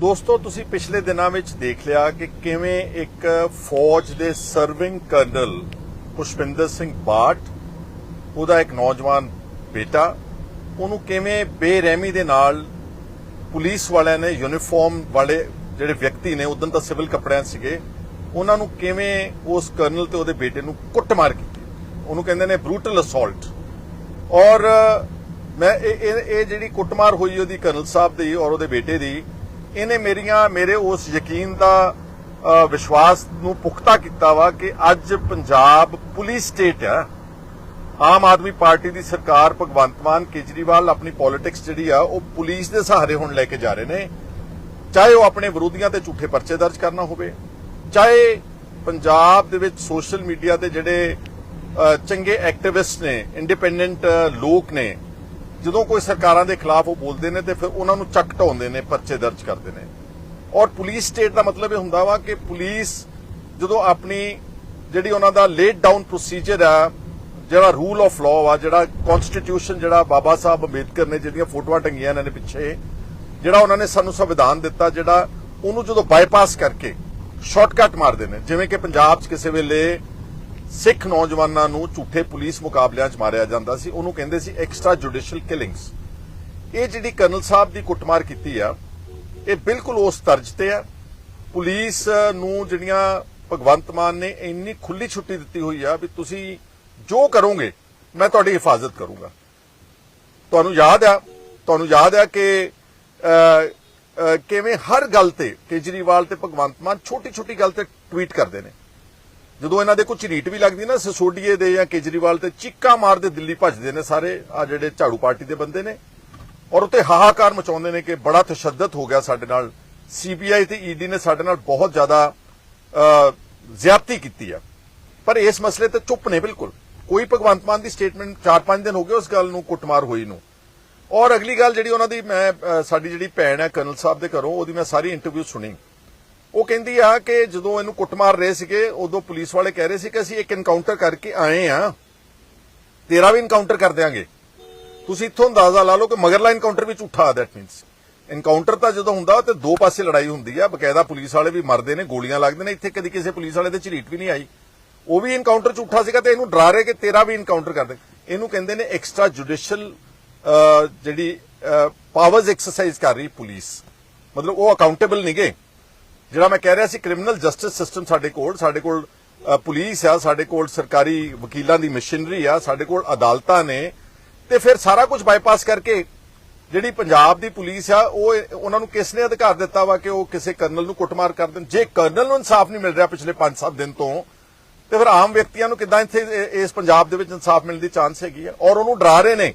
ਦੋਸਤੋ, ਤੁਸੀਂ ਪਿਛਲੇ ਦਿਨਾਂ ਵਿੱਚ ਦੇਖ ਲਿਆ ਕਿ ਕਿਵੇਂ ਇੱਕ ਫੌਜ ਦੇ ਸਰਵਿੰਗ ਕਰਨਲ ਪੁਸ਼ਪਿੰਦਰ ਸਿੰਘ ਬਾਟ, ਉਹਦਾ ਇੱਕ ਨੌਜਵਾਨ ਬੇਟਾ, ਉਹਨੂੰ ਕਿਵੇਂ ਬੇਰਹਿਮੀ ਦੇ ਨਾਲ ਪੁਲਿਸ ਵਾਲਿਆਂ ਨੇ ਯੂਨੀਫਾਰਮ ਵਾਲੇ ਜਿਹੜੇ ਵਿਅਕਤੀ ਨੇ ਉਦੋਂ ਤਾਂ ਸਿਵਲ ਕੱਪੜਿਆਂ ਸੀਗੇ, ਉਹਨਾਂ ਨੂੰ ਕਿਵੇਂ ਉਸ ਕਰਨਲ ਤੇ ਉਹਦੇ ਬੇਟੇ ਨੂੰ ਕੁੱਟਮਾਰ ਕੀਤੀ। ਉਹਨੂੰ ਕਹਿੰਦੇ ਨੇ ਬਰੂਟਲ ਅਸੌਲਟ ਔਰ ਮੈਂ ਇਹ ਇਹ ਜਿਹੜੀ ਕੁੱਟਮਾਰ ਹੋਈ ਉਹਦੀ ਕਰਨਲ ਸਾਹਿਬ ਦੀ ਔਰ ਉਹਦੇ ਬੇਟੇ ਦੀ ਇਹਨੇ ਮੇਰੀਆਂ, ਮੇਰੇ ਉਸ ਯਕੀਨ ਦਾ ਵਿਸ਼ਵਾਸ ਨੂੰ ਪੁਖਤਾ ਕੀਤਾ ਵਾ ਕਿ ਅੱਜ ਪੰਜਾਬ ਪੁਲਿਸ ਸਟੇਟ ਹੈ ਆਮ ਆਦਮੀ ਪਾਰਟੀ ਦੀ ਸਰਕਾਰ ਭਗਵੰਤ ਮਾਨ ਕੇਜਰੀਵਾਲ ਆਪਣੀ ਪੋਲਿਟਿਕਸ ਜਿਹੜੀ ਆ, ਉਹ ਪੁਲਿਸ ਦੇ ਸਹਾਰੇ ਹੁਣ ਲੈ ਕੇ ਜਾ ਰਹੇ ਨੇ। ਚਾਹੇ ਉਹ ਆਪਣੇ ਵਿਰੋਧੀਆਂ ਤੇ ਝੂਠੇ ਪਰਚੇ ਦਰਜ ਕਰਨਾ ਹੋਵੇ, ਚਾਹੇ ਪੰਜਾਬ ਦੇ ਵਿੱਚ ਸੋਸ਼ਲ ਮੀਡੀਆ ਤੇ ਜਿਹੜੇ ਚੰਗੇ ਐਕਟਿਵਿਸਟ ਨੇ ਇੰਡੀਪੈਂਡੈਂਟ ਲੋਕ ਨੇ ਜਦੋਂ ਕੋਈ ਸਰਕਾਰਾਂ ਦੇ ਖਿਲਾਫ ਉਹ ਬੋਲਦੇ ਨੇ ਤੇ ਫਿਰ ਉਹਨਾਂ ਨੂੰ ਚੱਕ ਢਾਉਂਦੇ ਨੇ, ਪਰਚੇ ਦਰਜ ਕਰਦੇ ਨੇ। ਔਰ ਪੁਲਿਸ ਸਟੇਟ ਦਾ ਮਤਲਬ ਇਹ ਹੁੰਦਾ ਵਾ ਕਿ ਪੁਲਿਸ ਜਦੋਂ ਆਪਣੀ ਜਿਹੜੀ ਉਹਨਾਂ ਦਾ ਲੇਟ ਡਾਊਨ ਪ੍ਰੋਸੀਜਰ ਆ, ਜਿਹੜਾ ਰੂਲ ਆਫ ਲਾਅ ਆ ਜਿਹੜਾ ਕਨਸਟੀਟਿਊਸ਼ਨ ਜਿਹੜਾ ਬਾਬਾ ਸਾਹਿਬ ਅੰਬੇਦਕਰ ਨੇ ਜਿਹੜੀਆਂ ਫੋਟੋਆਂ ਟੰਗੀਆਂ ਇਹਨਾਂ ਨੇ ਪਿੱਛੇ, ਜਿਹੜਾ ਉਹਨਾਂ ਨੇ ਸਾਨੂੰ ਸੰਵਿਧਾਨ ਦਿੱਤਾ, ਜਿਹੜਾ ਉਹਨੂੰ ਜਦੋਂ ਬਾਈਪਾਸ ਕਰਕੇ ਸ਼ਾਰਟਕਟ ਮਾਰਦੇ ਨੇ, ਜਿਵੇਂ ਕਿ ਪੰਜਾਬ 'ਚ ਕਿਸੇ ਵੇਲੇ ਸਿੱਖ ਨੌਜਵਾਨਾਂ ਨੂੰ ਝੂਠੇ ਪੁਲਿਸ ਮੁਕਾਬਲਿਆਂ 'ਚ ਮਾਰਿਆ ਜਾਂਦਾ ਸੀ। ਉਹਨੂੰ ਕਹਿੰਦੇ ਸੀ ਐਕਸਟਰਾ ਜੁਡੀਸ਼ੀਅਲ ਕਿਲਿੰਗਸ ਇਹ ਜਿਹੜੀ ਕਰਨਲ ਸਾਹਿਬ ਦੀ ਕੁੱਟਮਾਰ ਕੀਤੀ ਆ, ਇਹ ਬਿਲਕੁਲ ਉਸ ਤਰਜ ਤੇ ਆ। ਪੁਲਿਸ ਨੂੰ ਜਿਹੜੀਆਂ ਭਗਵੰਤ ਮਾਨ ਨੇ ਇੰਨੀ ਖੁੱਲੀ ਛੁੱਟੀ ਦਿੱਤੀ ਹੋਈ ਆ ਵੀ ਤੁਸੀਂ ਜੋ ਕਰੋਗੇ, ਮੈਂ ਤੁਹਾਡੀ ਹਿਫਾਜ਼ਤ ਕਰੂੰਗਾ। ਤੁਹਾਨੂੰ ਯਾਦ ਆ, ਤੁਹਾਨੂੰ ਯਾਦ ਆ ਕਿ ਕਿਵੇਂ ਹਰ ਗੱਲ ਤੇ ਕੇਜਰੀਵਾਲ ਤੇ ਭਗਵੰਤ ਮਾਨ ਛੋਟੀ ਛੋਟੀ ਗੱਲ ਤੇ ਟਵੀਟ ਕਰਦੇ ਨੇ। ਜਦੋਂ ਇਹਨਾਂ ਦੇ ਕੁਝ ਰੀਟ ਵੀ ਲੱਗਦੀ ਨਾ ਸਸੋਡੀਏ ਦੇ ਜਾਂ ਕੇਜਰੀਵਾਲ ਤੇ ਚੀਕਾਂ ਮਾਰਦੇ ਦਿੱਲੀ ਭੱਜਦੇ ਨੇ ਸਾਰੇ ਆ ਜਿਹੜੇ ਝਾੜੂ ਪਾਰਟੀ ਦੇ ਬੰਦੇ ਨੇ। ਔਰ ਉੱਤੇ ਹਾਹਾਕਾਰ ਮਚਾਉਂਦੇ ਨੇ ਕਿ ਬੜਾ ਤਸ਼ੱਦਦ ਹੋ ਗਿਆ ਸਾਡੇ ਨਾਲ। ਸੀਬੀਆਈ ਤੇ ਈਡੀ ਨੇ ਸਾਡੇ ਨਾਲ ਬਹੁਤ ਜ਼ਿਆਦਾ ਅ, ਜ਼ਿਆਦਤੀ ਕੀਤੀ ਆ। ਪਰ ਇਸ ਮਸਲੇ ਤੇ ਚੁੱਪ ਨੇ ਬਿਲਕੁਲ। ਕੋਈ ਭਗਵੰਤ ਮਾਨ ਦੀ ਸਟੇਟਮੈਂਟ 4-5 ਦਿਨ ਹੋ ਗਏ ਉਸ ਗੱਲ ਨੂੰ ਕੁੱਟਮਾਰ ਹੋਈ ਨੂੰ। ਔਰ ਅਗਲੀ ਗੱਲ ਜਿਹੜੀ ਉਹਨਾਂ ਦੀ ਮੈਂ ਸਾਡੀ ਜਿਹੜੀ ਭੈਣ ਹੈ ਕਰਨਲ ਸਾਹਿਬ ਦੇ ਘਰੋਂ ਉਹਦੀ ਮੈਂ ਸਾਰੀ ਇੰਟਰਵਿਊ ਸੁਣੀ। ਉਹ ਕਹਿੰਦੀ ਆ ਕਿ ਜਦੋਂ ਇਹਨੂੰ ਕੁੱਟਮਾਰ ਰਹੇ ਸੀਗੇ, ਉਦੋਂ ਪੁਲਿਸ ਵਾਲੇ ਕਹਿ ਰਹੇ ਸੀ ਕਿ ਅਸੀਂ ਇੱਕ ਇਨਕਾਊਂਟਰ ਕਰਕੇ ਆਏ ਆ। ਤੇਰਾ ਵੀ ਇਨਕਾਊਂਟਰ ਕਰ ਦਿਆਂਗੇ। ਤੁਸੀਂ ਇੱਥੋਂ ਅੰਦਾਜ਼ਾ ਲਾ ਲਓ ਕਿ ਮਗਰਲਾ ਇਨਕਾਊਂਟਰ ਵੀ ਝੂਠਾ ਦੈਟ ਮੀਨਸ ਇਨਕਾਊਂਟਰ ਤਾਂ ਜਦੋਂ ਹੁੰਦਾ, ਤੇ ਦੋ ਪਾਸੇ ਲੜਾਈ ਹੁੰਦੀ ਆ। ਬਕਾਇਦਾ ਪੁਲਿਸ ਵਾਲੇ ਵੀ ਮਰਦੇ ਨੇ, ਗੋਲੀਆਂ ਲੱਗਦੇ ਨੇ। ਇੱਥੇ ਕਦੀ ਕਿਸੇ ਪੁਲਿਸ ਵਾਲੇ ਦੇ ਝਰੀਟ ਵੀ ਨਹੀਂ ਆਈ। ਉਹ ਵੀ ਇਨਕਾਊਂਟਰ ਝੂਠਾ ਸੀਗਾ ਤੇ ਇਹਨੂੰ ਡਰਾ ਰਹੇ ਕਿ ਤੇਰਾ ਵੀ ਇਨਕਾਊਂਟਰ ਕਰ ਦੇ। ਇਹਨੂੰ ਕਹਿੰਦੇ ਨੇ ਐਕਸਟਰਾ ਜੁਡੀਸ਼ੀਅਲ ਜਿਹੜੀ ਪਾਵਰਸ ਐਕਸਰਸਾਈਜ਼ ਕਰ ਰਹੀ ਪੁਲਿਸ। ਮਤਲਬ ਉਹ ਅਕਾਊਂਟੇਬਲ ਨਹੀਂਗੇ ਜਿਹੜਾ ਮੈਂ ਕਹਿ ਰਿਹਾ ਸੀ ਕ੍ਰਿਮੀਨਲ ਜਸਟਿਸ ਸਿਸਟਮ ਸਾਡੇ ਕੋਲ ਸਾਡੇ ਕੋਲ ਪੁਲਿਸ ਆ, ਸਾਡੇ ਕੋਲ ਸਰਕਾਰੀ ਵਕੀਲਾਂ ਦੀ ਮਸ਼ੀਨਰੀ ਆ, ਸਾਡੇ ਕੋਲ ਅਦਾਲਤਾਂ ਨੇ, ਤੇ ਫਿਰ ਸਾਰਾ ਕੁਝ ਬਾਈਪਾਸ ਕਰਕੇ ਜਿਹੜੀ ਪੰਜਾਬ ਦੀ ਪੁਲਿਸ ਆ, ਉਹ ਇਹ- ਉਹਨਾਂ ਨੂੰ ਕਿਸ ਨੇ ਅਧਿਕਾਰ ਦਿੱਤਾ ਵਾ ਕਿ ਉਹ ਕਿਸੇ ਕਰਨਲ ਨੂੰ ਕੁੱਟਮਾਰ ਕਰ ਦੇਣ? ਜੇ ਕਰਨਲ ਨੂੰ ਇਨਸਾਫ ਨਹੀਂ ਮਿਲ ਰਿਹਾ ਪਿਛਲੇ 5-7 ਦਿਨ ਤੋਂ, ਤੇ ਫਿਰ ਆਮ ਵਿਅਕਤੀਆਂ ਨੂੰ ਕਿੱਦਾਂ ਇੱਥੇ ਇਸ ਪੰਜਾਬ ਦੇ ਵਿੱਚ ਇਨਸਾਫ ਮਿਲਣ ਦੀ ਚਾਂਸ ਹੈਗੀ ਆ? ਔਰ ਉਹਨੂੰ ਡਰਾ ਰਹੇ ਨੇ।